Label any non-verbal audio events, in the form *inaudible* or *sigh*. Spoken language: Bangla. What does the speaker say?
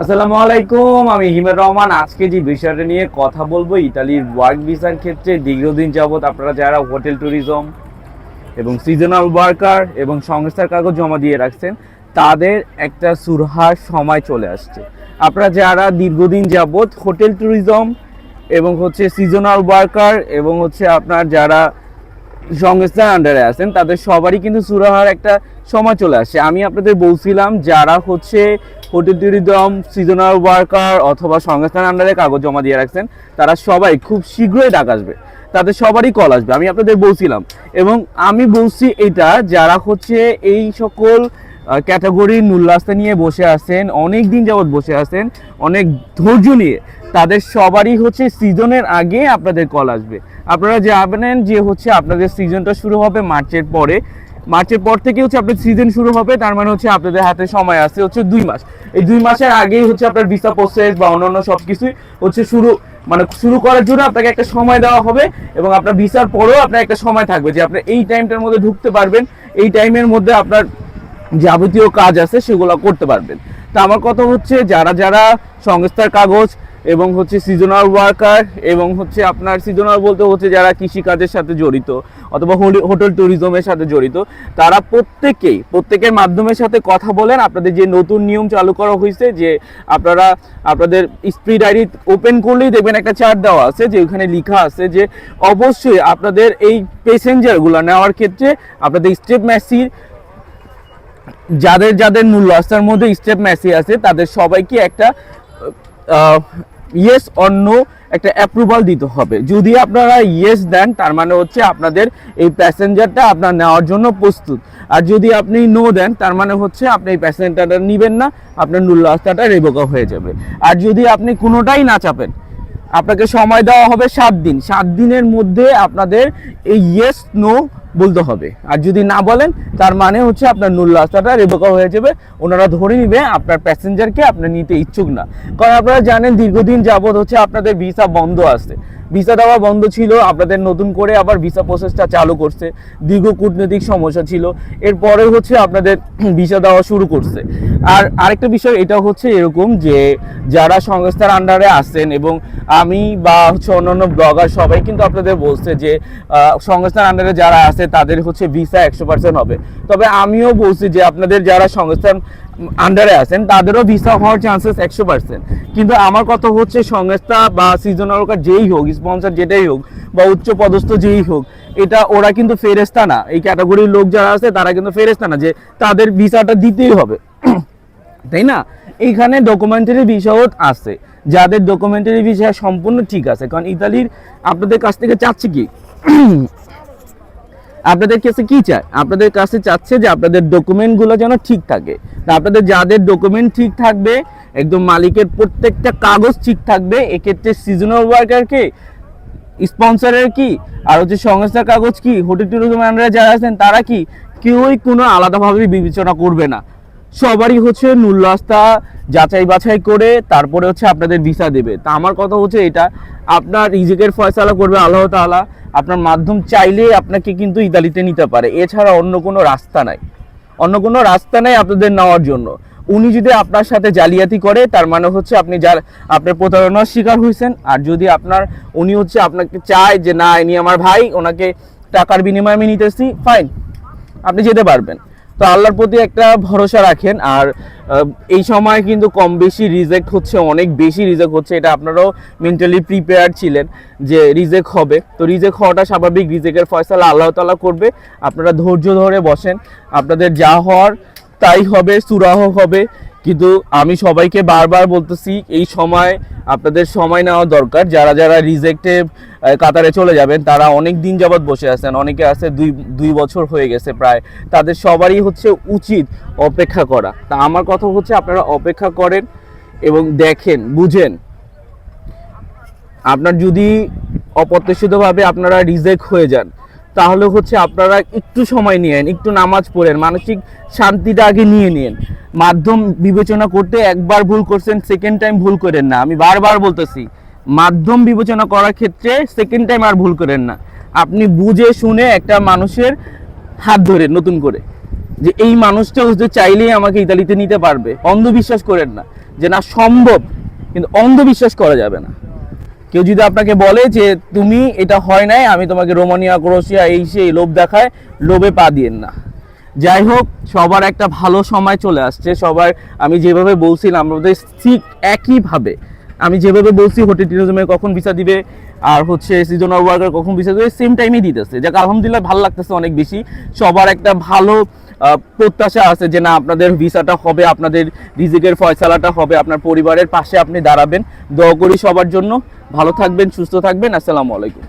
আসসালামু আলাইকুম, আমি হিমের রহমান। আজকে যে বিষয়টা নিয়ে কথা বলব, ইতালির ওয়ার্ক ভিসার ক্ষেত্রে দীর্ঘদিন যাবত আপনারা যারা হোটেল ট্যুরিজম এবং সিজনাল ওয়ার্কার এবং সংস্থার কাগজ জমা দিয়ে রাখছেন, তাদের একটা সুরহার সময় চলে আসছে। আপনারা যারা দীর্ঘদিন যাবৎ হোটেল ট্যুরিজম এবং হচ্ছে সিজনাল ওয়ার্কার এবং হচ্ছে আপনার যারা সংস্থার আন্ডারে আছেন, তাদের সবারই কিন্তু সুরাহার একটা সময় চলে আসছে আমি আপনাদের বলছিলাম, যারা হচ্ছে হোটেল ট্যুরিজম সিজনাল ওয়ার্কার অথবা সংস্থার আন্ডারে কাগজ জমা দিয়ে রাখছেন, তারা সবাই খুব শীঘ্রই ডাক আসবে। তাদের সবারই কল আসবে, আমি আপনাদের বলছিলাম। এবং আমি বলছি এটা, যারা হচ্ছে এই সকল ক্যাটাগরির নুল্লাস্তা নিয়ে বসে আছেন, অনেক দিন যাবৎ বসে আছেন, অনেক ধৈর্য নিয়ে তাদের সবারই হচ্ছে সিজনের আগে আপনাদের কল আসবে। আপনারা জানেন যে হচ্ছে আপনাদের সিজনটা শুরু হবে মার্চের পরে। মার্চের পর থেকে হচ্ছে আপনার সিজন শুরু হবে, তার মানে হচ্ছে আপনাদের হাতে সময় আছে হচ্ছে দুই মাস। এই দুই মাসের আগেই হচ্ছে আপনার ভিসা প্রসেস বা অন্যান্য সব কিছুই হচ্ছে শুরু মানে শুরু করার জন্য আপনাকে একটা সময় দেওয়া হবে এবং আপনার ভিসার পরেও আপনার একটা সময় থাকবে যে আপনি এই টাইমটার মধ্যে ঢুকতে পারবেন, এই টাইমের মধ্যে আপনার যাবতীয় কাজ আছে সেগুলো করতে পারবেন। তা আমার কথা হচ্ছে, যারা যারা সংস্থার কাগজ এবং হচ্ছে সিজনাল ওয়ার্কার এবং হচ্ছে আপনার সিজনাল বলতে হচ্ছে যারা কৃষিকাজের সাথে জড়িত অথবা হোটেল ট্যুরিজমের সাথে জড়িত, তারা প্রত্যেকেই, প্রত্যেকের মাধ্যমের সাথে কথা বলেন। আপনাদের যে নতুন নিয়ম চালু করা হয়েছে যে আপনারা, আপনাদের স্পিড আইডি ওপেন করলেই দেখবেন একটা চার্ট দেওয়া আছে যে ওখানে লেখা আছে যে অবশ্যই আপনাদের এই প্যাসেঞ্জারগুলো নেওয়ার ক্ষেত্রে আপনাদের স্টেপ মেসির যাদের যাদের মূল্য রাস্তার মধ্যে স্টেপ মেসি আছে, তাদের সবাইকে একটা ইয়েস অন্য একটা অ্যাপ্রুভাল দিতে হবে। যদি আপনারা ইয়েস দেন, তার মানে হচ্ছে আপনাদের এই প্যাসেঞ্জারটা আপনার নেওয়ার জন্য প্রস্তুত। আর যদি আপনি নো দেন, তার মানে হচ্ছে আপনি এই প্যাসেঞ্জারটা নেবেন না, আপনার মূল্য রাস্তাটা রেবোকা হয়ে যাবে। আর যদি আপনি কোনোটাই না চাপেন, আপনাকে সময় দেওয়া হবে সাত দিন। সাত দিনের মধ্যে আপনাদের এই ইয়েস নো বলতে হবে। আর যদি না বলেন, তার মানে হচ্ছে আপনার নুল রাস্তাটা রেবোকা হয়ে যাবে। ওনারা ধরে নিবে আপনার প্যাসেঞ্জারকে আপনার নিতে ইচ্ছুক না। কারণ আপনারা জানেন দীর্ঘদিন যাবত হচ্ছে আপনাদের ভিসা বন্ধ আছে। ভিসা দেওয়া বন্ধ ছিল, আপনাদের নতুন করে আবার ভিসা প্রসেসটা চালু করছে। দীর্ঘ কূটনৈতিক সমস্যা ছিল। এরপরে হচ্ছে আপনাদের ভিসা দেওয়া শুরু করছে। আর আরেকটা বিষয়, এটা হচ্ছে এরকম যে যারা সংস্থার আন্ডারে আছেন এবং আমি বা হচ্ছে অন্যান্য ব্লগার সবাই কিন্তু আপনাদের বলছে যে সংস্থার আন্ডারে যারা আছে তাদের হচ্ছে ভিসা একশো পার্সেন্ট হবে। তবে আমিও বলছি যে আপনাদের যারা সংস্থার আন্ডারে আছেন, তাদেরও ভিসা হওয়ার চান্সেস একশো পার্সেন্ট কিন্তু আমার কথা হচ্ছে সংস্থা বা সিজনাল ওয়ার্কার যেই হোক স্পন্সর যেটাই হোক বা উচ্চ পদস্থ যেই হোক, এটা ওরা কিন্তু ফেরেস্তা না। এই ক্যাটাগরির লোক যারা আছে, তারা কিন্তু ফেরেস্তা না যে তাদের ভিসাটা দিতেই হবে। *clears throat* তাই না? এইখানে ডকুমেন্টারি ভিসাও আছে। যাদের ডকুমেন্টারি ভিসা সম্পূর্ণ ঠিক আছে, কারণ ইতালির আপনাদের কাছ থেকে চাচ্ছে কি? *clears throat* আপনাদের কাছে কি চায়? আপনাদের কাছে চাচ্ছে যে আপনাদের ডকুমেন্টগুলো যেন ঠিক থাকে। আপনাদের যাদের ডকুমেন্ট ঠিক থাকবে, একদম মালিকের প্রত্যেকটা কাগজ ঠিক থাকবে, এক্ষেত্রে সিজনাল ওয়ার্কারকে স্পন্সরের কি, আর হচ্ছে সংস্থার কাগজ কি হোটেল ট্যুরিজম আন্ডারে যারা আছেন, তারা কি, কেউই কোনো আলাদাভাবে বিবেচনা করবে না। সবারই হচ্ছে নুল্লাস্তা যাচাই বাছাই করে তারপরে হচ্ছে আপনাদের ভিসা দেবে। তা আমার কথা হচ্ছে এটা, আপনার রিজিকের ফয়সালা করবে আল্লাহ তাআলা, আপনার মাধ্যম চাইলে আপনাকে কিন্তু ইতালিতে নিতে পারে। এছাড়া অন্য কোনো রাস্তা নাই। অন্য কোনো রাস্তা নেই আপনাদের নেওয়ার জন্য। উনি যদি আপনার সাথে জালিয়াতি করে, তার মানে হচ্ছে আপনি যার, আপনার প্রতারণার শিকার হয়েছেন। আর যদি আপনার, উনি হচ্ছে আপনাকে চায় যে, না ইনি আমার ভাই, ওনাকে টাকার বিনিময়ে আমি নিতেছি ফাইন আপনি যেতে পারবেন। তো আল্লাহর প্রতি একটা ভরসা রাখেন, আর এই সময় কিন্তু কম বেশি রিজেক্ট হচ্ছে, অনেক বেশি রিজেক্ট হচ্ছে, এটা আপনারাও মেন্টালি প্রিপেয়ার ছিলেন যে রিজেক্ট হবে। তো রিজেক্ট হওয়াটা স্বাভাবিক রিজেক্টের ফয়সালা আল্লাহ তাআলা করবে। আপনারা ধৈর্য ধরে বসেন, আপনাদের যা হওয়ার তাই হবে, সুরাহ হবে। কিন্তু আমি সবাইকে বারবার বলতেছি, এই সময় আপনাদের সময় নেওয়া দরকার। যারা যারা রিজেক্টে কাতারে চলে যাবেন। তারা অনেক দিন যাবৎ বসে আছেন। অনেকে আছে দুই দুই বছর হয়ে গেছে প্রায়। তাদের সবারই হচ্ছে উচিত অপেক্ষা করা। তা আমার কথা হচ্ছে, আপনারা অপেক্ষা করেন এবং দেখেন, বুঝেন। আপনার যদি অপ্রত্যাশিতভাবে আপনারা রিজেক্ট হয়ে যান, তাহলে হচ্ছে আপনারা একটু সময় নিয়েন একটু নামাজ পড়েন, মানসিক শান্তিটা আগে নিয়ে নিন। মাধ্যম বিবেচনা করতে একবার ভুল করছেন সেকেন্ড টাইম ভুল করেন না। আমি বারবার বলতেছি মাধ্যম বিবেচনা করার ক্ষেত্রে সেকেন্ড টাইম আর ভুল করেন না। আপনি বুঝে শুনে একটা মানুষের হাত ধরে নতুন করে যে এই মানুষটা হচ্ছে চাইলেই আমাকে ইতালিতে নিতে পারবে। অন্ধবিশ্বাস করেন না যে না, সম্ভব, কিন্তু অন্ধবিশ্বাস করা যাবে না। কেউ যদি আপনাকে বলে যে, তুমি এটা হয় নাই, আমি তোমাকে রোমানিয়া ক্রোশিয়া এই সেই লোভ দেখায়, লোভে পা দিয়েন না। যাই হোক, সবার একটা ভালো সময় চলে আসছে। সবার, আমি যেভাবে বলছিলাম, আমাদের ঠিক একইভাবে আমি যেভাবে বলছি হোটেল ট্যুরিজমে কখন ভিসা দিবে, আর হচ্ছে সিজনাল ওয়ার্কার কখন ভিসা দিবে সেম টাইমেই দিতেছে। যাক, আলহামদুলিল্লাহ ভালো লাগতেছে অনেক বেশি। সবার একটা ভালো প্রত্যাশা আছে যে না, আপনাদের ভিসাটা হবে, আপনাদের রিজিকের ফয়সালাটা হবে, আপনার পরিবারের পাশে আপনি দাঁড়াবেন। দোয়া করি সবার জন্য। ভালো থাকবেন, সুস্থ থাকবেন। আসসালামু আলাইকুম।